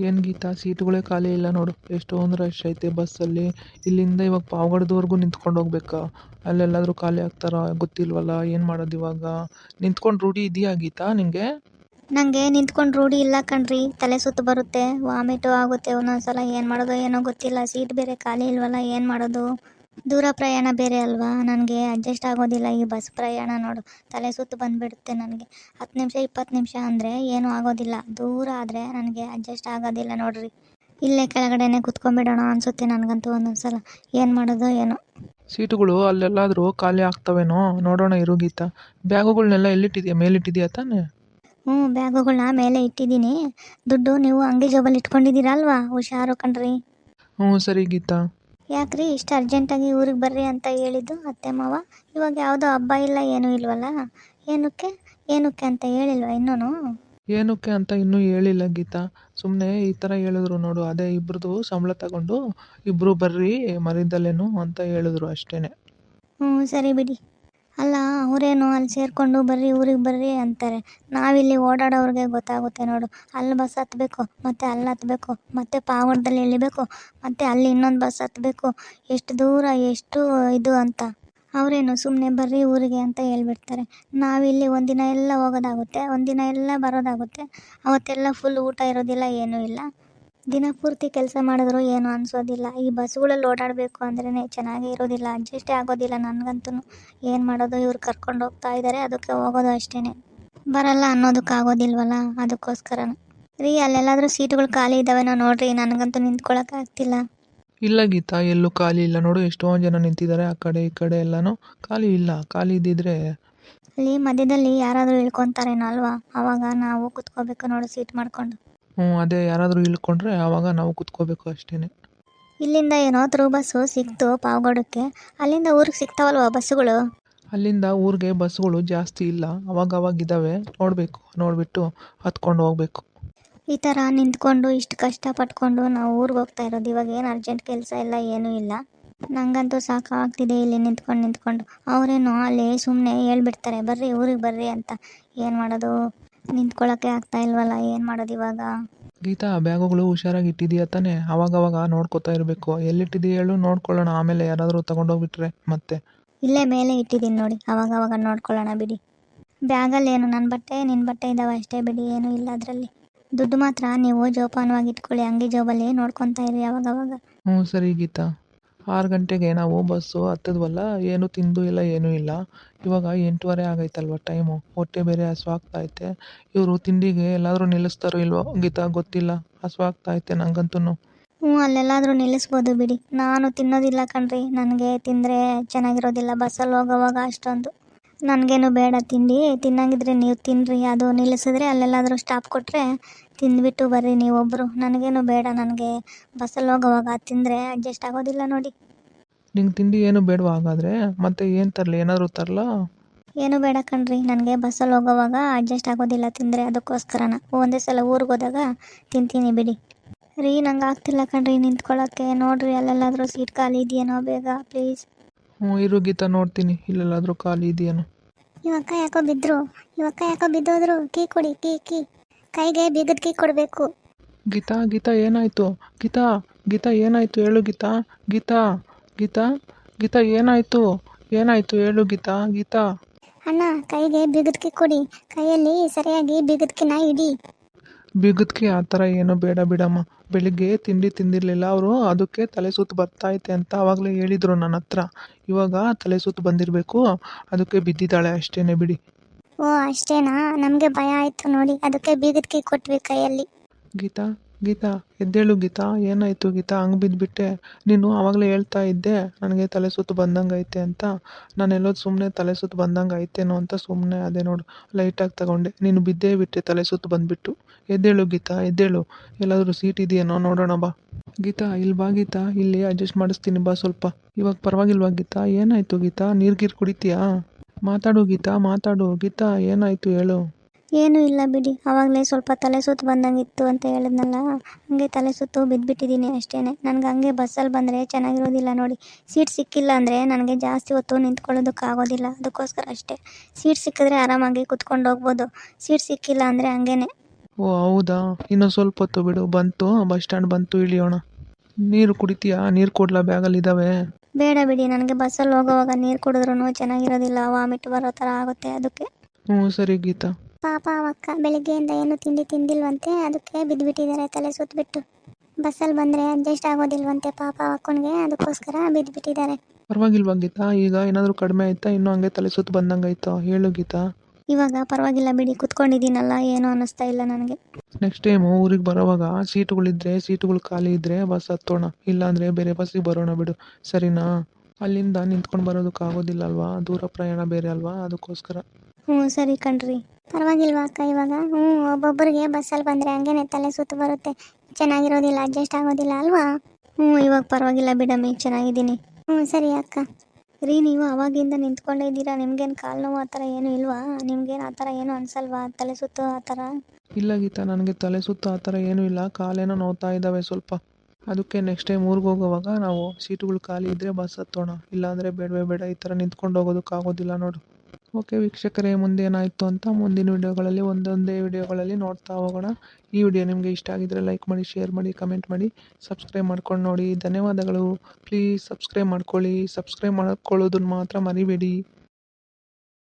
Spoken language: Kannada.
ಏನು ಗೀತಾ? ಸೀಟುಗಳೇ ಖಾಲಿ ಇಲ್ಲ ನೋಡು. ಎಷ್ಟೊಂದು ರಶ್ ಐತೆ ಬಸ್ಸಲ್ಲಿ ಇಲ್ಲಿಂದ ಇವಾಗ ಪಾವಗಡದವರೆಗೂ ನಿಂತ್ಕೊಂಡು ಹೋಗ್ಬೇಕಾ? ಅಲ್ಲೆಲ್ಲಾದರೂ ಖಾಲಿ ಆಗ್ತಾರಾ? ಗೊತ್ತಿಲ್ವಲ್ಲ? ಏನು ಮಾಡೋದು ಇವಾಗ? ನಿಂತ್ಕೊಂಡು ರೂಢಿ ಇದೆಯಾ ಗೀತಾ ನಿಮಗೆ ನನಗೆ ನಿಂತ್ಕೊಂಡು ರೂಢಿ ಇಲ್ಲ ಕಣ್ರಿ. ತಲೆ ಸುತ್ತು ಬರುತ್ತೆ. ವಾಮಿಟು ಆಗುತ್ತೆ. ಒಂದೊಂದ್ಸಲ ಏನು ಮಾಡೋದು ಏನೋ ಗೊತ್ತಿಲ್ಲ. ಸೀಟ್ ಬೇರೆ ಖಾಲಿ ಇಲ್ವಲ್ಲ? ಏನು ಮಾಡೋದು? ದೂರ ಪ್ರಯಾಣ ಬೇರೆ ಅಲ್ವಾ? ನನಗೆ ಅಡ್ಜಸ್ಟ್ ಆಗೋದಿಲ್ಲ ಈ ಬಸ್ ಪ್ರಯಾಣ ನೋಡು. ತಲೆ ಸುತ್ತು ಬಂದುಬಿಡುತ್ತೆ ನನಗೆ. ಹತ್ತು ನಿಮಿಷ ಇಪ್ಪತ್ತು ನಿಮಿಷ ಅಂದರೆ ಏನೂ ಆಗೋದಿಲ್ಲ. ದೂರ ಆದರೆ ನನಗೆ ಅಡ್ಜಸ್ಟ್ ಆಗೋದಿಲ್ಲ ನೋಡ್ರಿ. ಇಲ್ಲೇ ಕೆಳಗಡೆನೆ ಕುತ್ಕೊಂಡ್ಬಿಡೋಣ ಅನಿಸುತ್ತೆ ನನಗಂತೂ ಒಂದೊಂದು ಸಲ ಏನು ಮಾಡೋದು ಏನೋ. ಸೀಟುಗಳು ಅಲ್ಲೆಲ್ಲಾದರೂ ಖಾಲಿ ಆಗ್ತವೇನೋ? ನೋಡೋಣ ಇರು ಗೀತಾ. ಬ್ಯಾಗುಗಳನ್ನೆಲ್ಲ ಎಲ್ಲಿಟ್ಟಿದ್ಯಾ? ಮೇಲಿಟ್ಟಿದ್ಯಾ ತಾನೇ? ಹ್ಞೂ ಬ್ಯಾಗುಗಳನ್ನ ಮೇಲೆ ಇಟ್ಟಿದ್ದೀನಿ. ದುಡ್ಡು ನೀವು ಅಂಗಿ ಜೋಬಲ್ಲಿ ಇಟ್ಕೊಂಡಿದ್ದೀರಲ್ವಾ? ಹುಷಾರು ಕಣ್ರಿ. ಹ್ಞೂ ಸರಿ ಗೀತಾ. ಯಾಕ್ರಿ ಇಷ್ಟು ಅರ್ಜೆಂಟಾಗಿ ಊರಿಗೆ ಬರ್ರಿ ಅಂತ ಹೇಳಿದ್ದು ಅತ್ತೆ ಮಾವ? ಇವಾಗ ಯಾವುದೋ ಹಬ್ಬ ಇಲ್ಲ ಏನೂ ಇಲ್ವಲ್ಲ? ಏನಕ್ಕೆ? ಏನಕ್ಕೆ ಅಂತ ಹೇಳಿಲ್ವಾ ಇನ್ನೂ ಏನಕ್ಕೆ ಅಂತ ಇನ್ನೂ ಹೇಳಿಲ್ಲ ಗೀತಾ. ಸುಮ್ಮನೆ ಈ ಥರ ಹೇಳಿದ್ರು ನೋಡು. ಅದೇ ಇಬ್ರದ್ದು ಸಂಬಳ ತಗೊಂಡು ಇಬ್ಬರು ಬರ್ರಿ ಮರಿದಲ್ಲೇನು ಅಂತ ಹೇಳಿದ್ರು ಅಷ್ಟೇ ಹ್ಞೂ ಸರಿ ಬಿಡಿ. ಅವರೇನು ಅಲ್ಲಿ ಸೇರಿಕೊಂಡು ಬರ್ರಿ, ಊರಿಗೆ ಬರ್ರಿ ಅಂತಾರೆ. ನಾವಿಲ್ಲಿ ಓಡಾಡೋರಿಗೆ ಗೊತ್ತಾಗುತ್ತೆ ನೋಡು. ಅಲ್ಲಿ ಬಸ್ ಹತ್ತಬೇಕು ಮತ್ತು ಅಲ್ಲಿ ಹತ್ತಬೇಕು ಮತ್ತು ಪಾವಗಡದಲ್ಲಿ ಇಳಿಬೇಕು ಮತ್ತು ಅಲ್ಲಿ ಇನ್ನೊಂದು ಬಸ್ ಹತ್ತಬೇಕು ಎಷ್ಟು ದೂರ, ಎಷ್ಟು ಇದು ಅಂತ. ಅವರೇನು ಸುಮ್ಮನೆ ಬರ್ರಿ ಊರಿಗೆ ಅಂತ ಹೇಳ್ಬಿಡ್ತಾರೆ. ನಾವಿಲ್ಲಿ ಒಂದಿನ ಎಲ್ಲ ಹೋಗೋದಾಗುತ್ತೆ, ಒಂದಿನ ಎಲ್ಲ ಬರೋದಾಗುತ್ತೆ. ಅವತ್ತೆಲ್ಲ ಫುಲ್ ಊಟ ಇರೋದಿಲ್ಲ, ಏನೂ ಇಲ್ಲ. ದಿನ ಪೂರ್ತಿ ಕೆಲಸ ಮಾಡಿದ್ರು ಏನು ಅನಿಸೋದಿಲ್ಲ. ಈ ಬಸ್ಗಳಲ್ಲಿ ಓಡಾಡಬೇಕು ಅಂದ್ರೇ ಚೆನ್ನಾಗೇ ಇರೋದಿಲ್ಲ. ಅಡ್ಜಸ್ಟೇ ಆಗೋದಿಲ್ಲ ನನಗಂತೂ. ಏನು ಮಾಡೋದು? ಇವ್ರು ಕರ್ಕೊಂಡು ಹೋಗ್ತಾ ಇದ್ದಾರೆ ಅದಕ್ಕೆ ಹೋಗೋದು ಅಷ್ಟೇ ಬರಲ್ಲ ಅನ್ನೋದಕ್ಕಾಗೋದಿಲ್ವಲ್ಲ ಅದಕ್ಕೋಸ್ಕರ ರೀ ಅಲ್ಲೆಲ್ಲಾದರೂ ಸೀಟುಗಳು ಖಾಲಿ ಇದ್ದಾವೇನೋ ನೋಡ್ರಿ. ನನಗಂತೂ ನಿಂತ್ಕೊಳ್ಳೋಕ್ಕಾಗ್ತಿಲ್ಲ ಇಲ್ಲ ಗೀತಾ ಎಲ್ಲೂ ಖಾಲಿ ಇಲ್ಲ. ನೋಡು ಎಷ್ಟೊಂದು ಜನ ನಿಂತಿದ್ದಾರೆ ಆ ಕಡೆ ಈ ಕಡೆ ಎಲ್ಲನೂ ಖಾಲಿ ಇಲ್ಲ. ಖಾಲಿ ಇದ್ದಿದ್ರೆ ಅಲ್ಲಿ ಮಧ್ಯದಲ್ಲಿ ಯಾರಾದರೂ ಇಳ್ಕೊತಾರೇನೋ ಅಲ್ವಾ? ಅವಾಗ ನಾವು ಕುತ್ಕೋಬೇಕು ನೋಡು ಸೀಟ್ ಮಾಡ್ಕೊಂಡು. ಹ್ಞೂ ಅದೇ ಯಾರಾದರೂ ಇಳ್ಕೊಂಡ್ರೆ ಆವಾಗ ನಾವು ಕುತ್ಕೋಬೇಕು ಅಷ್ಟೇ ಇಲ್ಲಿಂದ ಏನೋ ತ್ರೂ ಬಸ್ಸು ಸಿಕ್ತು ಪಾವಗಡಕ್ಕೆ? ಅಲ್ಲಿಂದ ಊರಿಗೆ ಸಿಗ್ತಾವಲ್ವ ಬಸ್ಸುಗಳು? ಅಲ್ಲಿಂದ ಊರಿಗೆ ಬಸ್ಗಳು ಜಾಸ್ತಿ ಇಲ್ಲ. ಅವಾಗ ಅವಾಗ ಇದ್ದಾವೆ ನೋಡಬೇಕು ನೋಡಿಬಿಟ್ಟು ಹತ್ಕೊಂಡು ಹೋಗ್ಬೇಕು. ಈ ಥರ ನಿಂತ್ಕೊಂಡು ಇಷ್ಟು ಪಟ್ಕೊಂಡು ನಾವು ಊರಿಗೆ ಹೋಗ್ತಾ ಇರೋದು. ಇವಾಗ ಏನು ಅರ್ಜೆಂಟ್ ಕೆಲಸ ಇಲ್ಲ ಏನೂ ಇಲ್ಲ. ನಂಗಂತೂ ಸಾಕಾಗ್ತಿದೆ ಇಲ್ಲಿ ನಿಂತ್ಕೊಂಡು ನಿಂತ್ಕೊಂಡು. ಅವರೇನೋ ಅಲ್ಲಿ ಸುಮ್ಮನೆ ಹೇಳ್ಬಿಡ್ತಾರೆ ಬರ್ರಿ ಊರಿಗೆ ಬರ್ರಿ ಅಂತ. ಏನು ಮಾಡೋದು? ನಿಂತ್ಕೊಳ್ಳೋಕ್ಕೆ ಆಗ್ತಾ ಇಲ್ವಲ್ಲ ಏನು ಮಾಡೋದು ಇವಾಗ? ಗೀತಾ ಬ್ಯಾಗುಗಳು ಹುಷಾರಾಗಿ ಇಟ್ಟಿದೀಯ ತಾನೇ? ಅವಾಗವಾಗ ನೋಡ್ಕೋತಾ ಇರಬೇಕು. ಎಲ್ಲಿಟ್ಟಿದೀಯ ಹೇಳು ನೋಡ್ಕೊಳ್ಳೋಣ. ಆಮೇಲೆ ಯಾರಾದರೂ ತಗೊಂಡೋಗ್ಬಿಟ್ರೆ ಮತ್ತೆ. ಇಲ್ಲೇ ಮೇಲೆ ಇಟ್ಟಿದ್ದೀನಿ ನೋಡಿ. ಅವಾಗ ಅವಾಗ ನೋಡ್ಕೊಳ್ಳೋಣ ಬಿಡಿ. ಬ್ಯಾಗಲ್ಲಿ ಏನು ನನ್ನ ಬಟ್ಟೆ ನಿನ್ನ ಬಟ್ಟೆ ಇದ್ದಾವೆ ಅಷ್ಟೇ ಬಿಡಿ. ಏನೂ ಇಲ್ಲ ಅದರಲ್ಲಿ. ದುಡ್ಡು ಮಾತ್ರ ನೀವು ಜೋಪಾನವಾಗಿ ಇಟ್ಕೊಳ್ಳಿ. ಅಂಗಿ ಜೋಬಲ್ಲಿ ನೋಡ್ಕೊತಾ ಇರಿ ಅವಾಗವಾಗ. ಹ್ಞೂ ಸರಿ ಗೀತಾ. ಆರು ಗಂಟೆಗೆ ನಾವು ಬಸ್ಸು ಹತ್ತಿದ್ವಲ್ಲ, ಏನೂ ತಿಂದು ಇಲ್ಲ, ಏನೂ ಇಲ್ಲ. ಇವಾಗ ಎಂಟೂವರೆ ಆಗೈತಲ್ವ ಟೈಮು ಹೊಟ್ಟೆ ಬೇರೆ ಹಸ್ವಾಗ್ತೈತೆ ಇವರು ತಿಂಡಿಗೆ ಎಲ್ಲಾದರೂ ನಿಲ್ಲಿಸ್ತಾರೋ ಇಲ್ವೋ ಗೀತಾ ಗೊತ್ತಿಲ್ಲ. ಹಸ್ವಾಗ್ತೈತೆ ನಂಗಂತೂ ಹ್ಞೂ, ಅಲ್ಲೆಲ್ಲಾದರೂ ನಿಲ್ಲಿಸ್ಬೋದು ಬಿಡಿ. ನಾನು ತಿನ್ನೋದಿಲ್ಲ ಕಣ್ರಿ. ನನಗೆ ತಿಂದರೆ ಚೆನ್ನಾಗಿರೋದಿಲ್ಲ. ಬಸ್ಸಲ್ಲಿ ಹೋಗೋವಾಗ ಅಷ್ಟೊಂದು. ನನಗೇನು ಬೇಡ ತಿಂಡಿ ತಿನ್ನಂಗಿದ್ರೆ ನೀವು ತಿನ್ನಿರಿ ಅದು ನಿಲ್ಲಿಸಿದ್ರೆ ಅಲ್ಲೆಲ್ಲಾದರೂ ಸ್ಟಾಪ್ ಕೊಟ್ಟರೆ ತಿಂದ್ಬಿಟ್ಟು ಬರ್ರಿ ನೀವೊಬ್ಬರು ನನಗೇನು ಬೇಡ ನನಗೆ ಬಸ್ಸಲ್ಲಿ ಹೋಗೋವಾಗ ತಿಂದರೆ ಅಡ್ಜಸ್ಟ್ ಆಗೋದಿಲ್ಲ ನೋಡಿ. ನಿಂಗೆ ತಿಂಡಿ ಏನು ಬೇಡವಾ ಹಾಗಾದರೆ? ಮತ್ತೆ ಏನು ತರಲಿ? ಏನಾದರೂ ತರಲಾ? ಏನು ಬೇಡ ಕಣ್ರಿ. ನನಗೆ ಬಸ್ಸಲ್ಲಿ ಹೋಗೋವಾಗ ಅಡ್ಜಸ್ಟ್ ಆಗೋದಿಲ್ಲ ತಿಂದರೆ ಅದಕ್ಕೋಸ್ಕರನ. ಒಂದೇ ಸಲ ಊರಿಗೆ ಹೋದಾಗ ತಿಂತೀನಿ ಬಿಡಿ. ರೀ ನಂಗೆ ಆಗ್ತಿಲ್ಲ ಕಣ್ರಿ ನಿಂತ್ಕೊಳ್ಳೋಕ್ಕೆ ನೋಡಿರಿ ಅಲ್ಲೆಲ್ಲಾದರೂ ಸೀಟ್ ಖಾಲಿ ಇದೆಯೇನೋ ಬೇಗ. ಪ್ಲೀಸ್ ಹ್ಞೂ ಇರು ಗೀತಾ ನೋಡ್ತೀನಿ. ಇಲ್ಲೆಲ್ಲಾದರೂ ಖಾಲಿ ಇದೆಯೇನು. ಇವಕ್ಕ ಯಾಕೋ ಬಿದ್ರು? ಇವಕ್ಕ ಯಾಕೋ ಬಿದ್ದೋದ್ರು? ಕೀ ಕೊಡಿ ಕೀ ಕೀ. ಕೈಗೆ ಬೀಗದ ಕೀ ಕೊಡಬೇಕು. ಗೀತಾ ಗೀತಾ ಏನಾಯಿತು? ಗೀತಾ ಗೀತಾ ಏನಾಯಿತು? ಹೇಳು ಗೀತಾ. ಗೀತಾ ಗೀತಾ ಗೀತಾ ಏನಾಯಿತು? ಏನಾಯಿತು? ಹೇಳು ಗೀತಾ ಗೀತಾ. ಅಣ್ಣ ಕೈಗೆ ಬೀಗದ ಕೀ ಕೊಡಿ. ಕೈಯಲ್ಲಿ ಸರಿಯಾಗಿ ಬೀಗದ ಕೀನ ಇಡಿ. ಬಿಗದ್ಕೆ ಆ ಥರ ಏನು ಬೇಡ ಬಿಡಮ್ಮ. ಬೆಳಿಗ್ಗೆ ತಿಂಡಿ ತಿಂದಿರಲಿಲ್ಲ ಅವರು ಅದಕ್ಕೆ ತಲೆ ಸುತ್ತು ಬರ್ತೈತೆ ಅಂತ ಆವಾಗಲೇ ಹೇಳಿದರು ನನ್ನ ಹತ್ರ. ಇವಾಗ ತಲೆ ಸುತ್ತು ಬಂದಿರಬೇಕು ಅದಕ್ಕೆ ಬಿದ್ದಿದ್ದಾಳೆ ಅಷ್ಟೇನೆ ಬಿಡಿ. ಓ ಅಷ್ಟೇನಾ? ನಮಗೆ ಭಯ ಆಯಿತು ನೋಡಿ ಅದಕ್ಕೆ ಬೀಗದ ಕೀ ಕೊಟ್ವಿ ಕೈಯಲ್ಲಿ. ಗೀತಾ? ಗೀತಾ, ಎದ್ದೇಳು ಗೀತಾ, ಏನಾಯಿತು ಗೀತಾ? ಹಂಗೆ ಬಿದ್ದುಬಿಟ್ಟೆ ನೀನು ಆವಾಗಲೇ ಹೇಳ್ತಾ ಇದ್ದೆ, ನನಗೆ ತಲೆ ಸುತ್ತು ಬಂದಂಗೆ ಐತೆ ಅಂತ. ನಾನು ಎಲ್ಲೋದು ಸುಮ್ಮನೆ ತಲೆ ಸುತ್ತು ಬಂದಂಗೆ ಐತೇನೋ ಅಂತ ಸುಮ್ಮನೆ ಅದೇ ನೋಡು, ಲೈಟಾಗಿ ತಗೊಂಡೆ. ನೀನು ಬಿದ್ದೇ ಬಿಟ್ಟೆ, ತಲೆ ಸುತ್ತು ಬಂದುಬಿಟ್ಟು. ಎದ್ದೇಳು ಗೀತಾ, ಎದ್ದೇಳು. ಎಲ್ಲಾದರೂ ಸೀಟ್ ಇದೆಯೇನೋ ನೋಡೋಣ ಬಾ. ಗೀತಾ ಇಲ್ಲಿ ಬಾ ಗೀತಾ, ಇಲ್ಲಿ ಅಡ್ಜಸ್ಟ್ ಮಾಡಿಸ್ತೀನಿ ಬಾ ಸ್ವಲ್ಪ. ಇವಾಗ ಪರವಾಗಿಲ್ವಾ ಗೀತಾ? ಏನಾಯಿತು ಗೀತಾ? ನೀರು ಗೀರು ಕುಡಿತೀಯಾ? ಮಾತಾಡು ಗೀತಾ ಮಾತಾಡು. ಗೀತಾ, ಏನಾಯಿತು ಹೇಳು. ಏನೂ ಇಲ್ಲ ಬಿಡಿ. ಅವಾಗಲೇ ಸ್ವಲ್ಪ ತಲೆ ಸುತ್ತು ಬಂದಂಗಿತ್ತು ಅಂತ ಹೇಳಿದ್ನಲ್ಲ. ಹಂಗೆ ತಲೆ ಸುತ್ತು ಬಿದ್ದುಬಿಟ್ಟಿದ್ದೀನಿ ಅಷ್ಟೇ ನನಗೆ ಹಂಗೆ ಬಸ್ಸಲ್ಲಿ ಬಂದರೆ ಚೆನ್ನಾಗಿರೋದಿಲ್ಲ ನೋಡಿ. ಸೀಟ್ ಸಿಕ್ಕಿಲ್ಲ ಅಂದರೆ ನನಗೆ ಜಾಸ್ತಿ ಹೊತ್ತು ನಿಂತ್ಕೊಳ್ಳೋದಕ್ಕಾಗೋದಿಲ್ಲ. ಅದಕ್ಕೋಸ್ಕರ ಅಷ್ಟೇ. ಸೀಟ್ ಸಿಕ್ಕಿದ್ರೆ ಆರಾಮಾಗಿ ಕುತ್ಕೊಂಡು ಹೋಗ್ಬೋದು. ಸೀಟ್ ಸಿಕ್ಕಿಲ್ಲ ಅಂದರೆ ಹಂಗೇನೆ. ಓ ಹೌದಾ? ಇನ್ನೂ ಸ್ವಲ್ಪ ಹೊತ್ತು ಬಿಡು. ಬಂತು. ಬಸ್ ಸ್ಟ್ಯಾಂಡ್ ಬಂತು. ಇಳಿಯೋಣ. ನೀರು ಕುಡಿತೀಯಾ? ನೀರು ಕೊಡ್ಲಾ? ಬ್ಯಾಗಲ್ಲಿ ಇದ್ದಾವೆ ಬೇಡ ಬಿಡಿ. ನನಗೆ ಬಸ್ಸಲ್ಲಿ ಹೋಗೋವಾಗ ನೀರು ಕುಡಿದ್ರೂ ಚೆನ್ನಾಗಿರೋದಿಲ್ಲ. ವಾಮಿಟ್ ಬರೋ ಥರ ಆಗುತ್ತೆ ಅದಕ್ಕೆ. ಹ್ಞೂ ಸರಿ ಗೀತಾ. ಪಾಪ ಅವಕ್ಕ ಬೆಳಿಗ್ಗೆಯಿಂದ ಏನು ತಿಂಡಿ ತಿಂದಿಲ್ವಂತೆ ಅದಕ್ಕೆ ಬಿದ್ದುಬಿಟ್ಟಿದ್ದಾರೆ ತಲೆ ಸುತ್ತಬಿಟ್ಟು ಬಸ್ಸಲ್ಲಿ ಬಂದರೆ ಅಡ್ಜಸ್ಟ್ ಆಗೋದಿಲ್ವಂತೆ ಪಾಪ ಅಕ್ಕನಿಗೆ ಅದಕ್ಕೋಸ್ಕರ ಬಿದ್ದುಬಿಟ್ಟಿದ್ದಾರೆ ಪರವಾಗಿಲ್ವಾ ಗೀತಾ? ಈಗ ಏನಾದರೂ ಕಡಿಮೆ ಆಯ್ತಾ? ಇನ್ನೂ ಹಂಗೆ ತಲೆ ಸುತ್ತು ಬಂದಂಗೆ ಆಯ್ತಾ ಹೇಳು ಗೀತಾ. ಇವಾಗ ಪರವಾಗಿಲ್ಲ ಬಿಡಿ ಕುತ್ಕೊಂಡಿದ್ದೀನಲ್ಲ ಏನೂ ಅನ್ನಿಸ್ತಾ ಇಲ್ಲ ನನಗೆ. ನೆಕ್ಸ್ಟ್ ಟೈಮು ಊರಿಗೆ ಬರೋವಾಗ ಸೀಟುಗಳಿದ್ರೆ ಸೀಟುಗಳು ಖಾಲಿ ಇದ್ರೆ ಬಸ್ ಹತ್ತೋಣ ಇಲ್ಲಾಂದರೆ ಬೇರೆ ಬಸ್ಸಿಗೆ ಬರೋಣ ಬಿಡು ಸರಿನಾ? ಅಲ್ಲಿಂದ ನಿಂತ್ಕೊಂಡು ಬರೋದಕ್ಕಾಗೋದಿಲ್ಲ ಅಲ್ವಾ? ದೂರ ಪ್ರಯಾಣ ಬೇರೆ ಅಲ್ವಾ? ಅದಕ್ಕೋಸ್ಕರ. ಹ್ಞೂ ಸರಿ ಕಣ್ರಿ. ಪರವಾಗಿಲ್ವಾ ಅಕ್ಕ ಇವಾಗ? ಹ್ಞೂ ಒಬ್ಬೊಬ್ಬರಿಗೆ ಬಸ್ಸಲ್ಲಿ ಬಂದರೆ ಹಂಗೇನೆ ತಲೆ ಸುತ್ತು ಬರುತ್ತೆ. ಚೆನ್ನಾಗಿರೋದಿಲ್ಲ ಅಡ್ಜಸ್ಟ್ ಆಗೋದಿಲ್ಲ ಅಲ್ವಾ? ಹ್ಞೂ ಇವಾಗ ಪರವಾಗಿಲ್ಲ ಬಿಡಮ್ಮಿ ಚೆನ್ನಾಗಿದ್ದೀನಿ. ಹ್ಞೂ ಸರಿ ಅಕ್ಕ. ರೀ ನೀವು ಅವಾಗಿಂದ ನಿಂತ್ಕೊಂಡೇ ಇದ್ದೀರಾ? ನಿಮ್ಗೇನು ಕಾಲು ನೋವು ಆ ಥರ ಏನು ಇಲ್ವಾ? ನಿಮ್ಗೇನು ಆ ಥರ ಏನೂ ಅನ್ಸಲ್ವಾ? ತಲೆ ಸುತ್ತು ಆ ಥರ? ಇಲ್ಲ ಗೀತಾ ನನಗೆ ತಲೆ ಸುತ್ತು ಆ ಥರ ಏನೂ ಇಲ್ಲ. ಕಾಲೇನೋ ನೋವ್ತಾ ಇದ್ದಾವೆ ಸ್ವಲ್ಪ. ಅದಕ್ಕೆ ನೆಕ್ಸ್ಟ್ ಟೈಮ್ ಊರಿಗೆ ಹೋಗೋವಾಗ ನಾವು ಸೀಟುಗಳು ಖಾಲಿ ಇದ್ದರೆ ಬಸ್ ಹತ್ತೋಣ. ಇಲ್ಲಾಂದರೆ ಬೇಡವೇ ಬೇಡ. ಈ ಥರ ನಿಂತ್ಕೊಂಡು ಹೋಗೋದಕ್ಕಾಗೋದಿಲ್ಲ ನೋಡು. ಓಕೆ, ವೀಕ್ಷಕರೇ ಮುಂದೆ ಏನಾಯಿತು ಅಂತ ಮುಂದಿನ ವಿಡಿಯೋಗಳಲ್ಲಿ, ಒಂದೊಂದೇ ವಿಡಿಯೋಗಳಲ್ಲಿ ನೋಡ್ತಾ ಹೋಗೋಣ. ಈ ವಿಡಿಯೋ ನಿಮಗೆ ಇಷ್ಟ ಆಗಿದ್ದರೆ ಲೈಕ್ ಮಾಡಿ, ಶೇರ್ ಮಾಡಿ, ಕಮೆಂಟ್ ಮಾಡಿ, ಸಬ್ಸ್ಕ್ರೈಬ್ ಮಾಡ್ಕೊಂಡು ನೋಡಿ. ಧನ್ಯವಾದಗಳು. ಪ್ಲೀಸ್ ಸಬ್ಸ್ಕ್ರೈಬ್ ಮಾಡ್ಕೊಳ್ಳಿ. ಸಬ್ಸ್ಕ್ರೈಬ್ ಮಾಡ್ಕೊಳ್ಳೋದನ್ನು ಮಾತ್ರ ಮರಿಬೇಡಿ.